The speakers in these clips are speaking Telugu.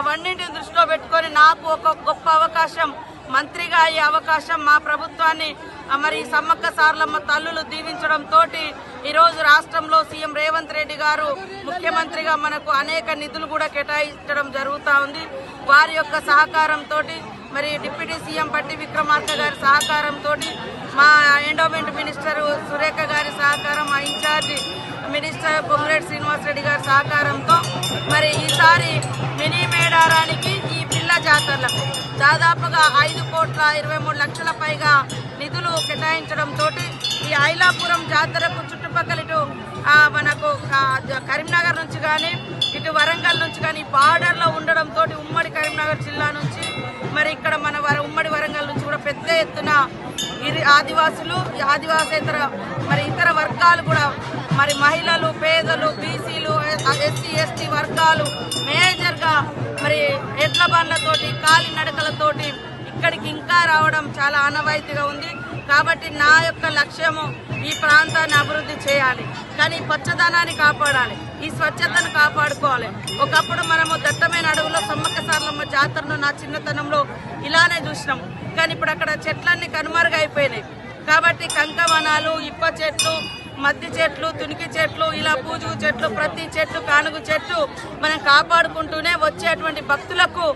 అవన్నింటిని దృష్టిలో పెట్టుకొని నాకు ఒక గొప్ప అవకాశం మంత్రిగా అయ్యే అవకాశం మా ప్రభుత్వాన్ని మరి సమ్మక్క సార్లమ్మ తల్లులు దీవించడంతో ఈరోజు రాష్ట్రంలో సీఎం రేవంత్ రెడ్డి గారు ముఖ్యమంత్రిగా మనకు అనేక నిధులు కూడా కేటాయించడం జరుగుతూ ఉంది. వారి యొక్క సహకారంతో మరి డిప్యూటీ సీఎం పట్టి విక్రమార్క గారి సహకారంతో మా ఎండోమెంట్ మినిస్టర్ సురేఖ గారి సహకారం మా ఇన్ఛార్జి మినిస్టర్ పొంగిరెడ్డి శ్రీనివాసరెడ్డి గారి సహకారంతో మరి ఈసారి దాదాపుగా ఐదు కోట్ల ఇరవై మూడు లక్షల పైగా నిధులు కేటాయించడంతో ఈ ఐలాపురం జాతరకు చుట్టుపక్కల ఇటు మనకు కరీంనగర్ నుంచి కానీ ఇటు వరంగల్ నుంచి కానీ బార్డర్లో ఉండడంతో ఉమ్మడి కరీంనగర్ జిల్లా నుంచి మరి ఇక్కడ మన ఉమ్మడి వరంగల్ నుంచి కూడా పెద్ద ఎత్తున ఆదివాసులు ఆదివాసేతర మరి ఇతర వర్గాలు కూడా మరి మహిళలు పేదలు బీసీలు ఎస్సీ ఎస్టీ వర్గాలు మేజర్గా కాలి నడకలతోటి ఇక్కడికి ఇంకా రావడం చాలా ఆనవాయితీగా ఉంది. కాబట్టి నా యొక్క లక్ష్యము ఈ ప్రాంతాన్ని అభివృద్ధి చేయాలి. కానీ పచ్చదనాన్ని కాపాడాలి. ఈ స్వచ్ఛతను కాపాడుకోవాలి. ఒకప్పుడు మనము దట్టమైన అడవుల్లో సమ్మక్క సార్లమ్మ జాతరను నా చిన్నతనంలో ఇలానే చూసినాము కానీ ఇప్పుడు అక్కడ చెట్లన్నీ కనుమరుగైపోయినాయి. కాబట్టి కంకవనాలు ఇప్ప చెట్లు మద్ది చెట్లు తునికి చెట్లు ఇలా పూజుగు చెట్లు ప్రతి చెట్టు కానుగు చెట్టు మనం కాపాడుకుంటూనే వచ్చేటువంటి భక్తులకు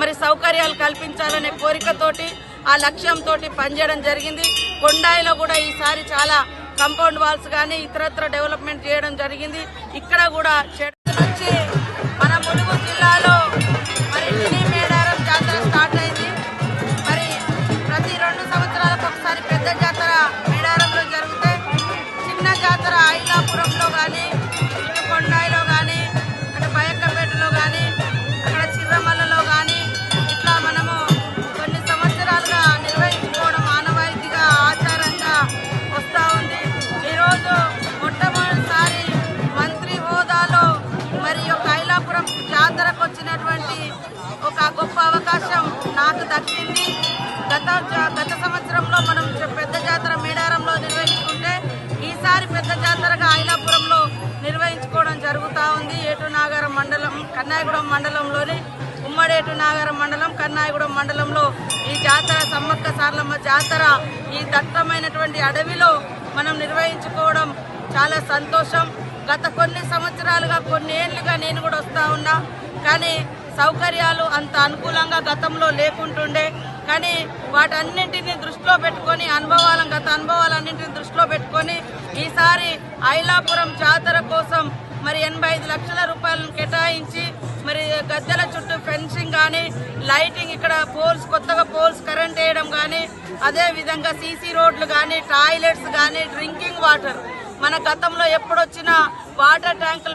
మరి సౌకర్యాలు కల్పించాలనే కోరికతోటి ఆ లక్ష్యంతో పనిచేయడం జరిగింది. కొండాయిలో కూడా ఈసారి చాలా కంపౌండ్ వాల్స్ కానీ ఇతరత్ర డెవలప్మెంట్ చేయడం జరిగింది. ఇక్కడ కూడా చెట్టు నుంచి మన ములుగు జిల్లా ఐలాపురంలో కానీ ఇటు కొండాయిలో కానీ అటు బయక్కపేటలో కానీ అక్కడ చిర్రమల్లలో కానీ ఇట్లా మనము కొన్ని సంవత్సరాలుగా నిర్వహించుకోవడం ఆనవాయితీగా ఆచారంగా వస్తూ ఉంది. ఈరోజు మొట్టమొదటిసారి మంత్రి హోదాలో మరి కైలాపురం జాతరకు వచ్చినటువంటి ఒక గొప్ప అవకాశం నాకు దక్కింది. గత గత సంవత్సరంలో మనం పెద్ద జాతర కన్నాయగూడెం మండలంలోని ఉమ్మడేటు నాగర మండలం కన్నాయగూడెం మండలంలో ఈ జాతర సమ్మక్క సార్లమ్మ జాతర ఈ దట్టమైనటువంటి అడవిలో మనం నిర్వహించుకోవడం చాలా సంతోషం. గత కొన్ని సంవత్సరాలుగా కొన్ని ఏళ్ళుగా నేను కూడా వస్తూ ఉన్నా. కానీ సౌకర్యాలు అంత అనుకూలంగా గతంలో లేకుంటుండే. కానీ వాటన్నింటినీ దృష్టిలో పెట్టుకొని అనుభవాలను గత అనుభవాలన్నింటిని దృష్టిలో పెట్టుకొని ఈసారి ఐలాపురం జాతర కోసం మరి ఎనభై ఐదు లక్షల రూపాయలను కేటాయించి మరి గద్దెల చుట్టూ ఫెన్సింగ్ కానీ లైటింగ్ ఇక్కడ పోల్స్ కొత్తగా పోల్స్ కరెంట్ వేయడం కానీ అదే విధంగా సీసీ రోడ్లు కానీ టాయిలెట్స్ కానీ డ్రింకింగ్ వాటర్. మన గతంలో ఎప్పుడొచ్చినా వాటర్ ట్యాంకులు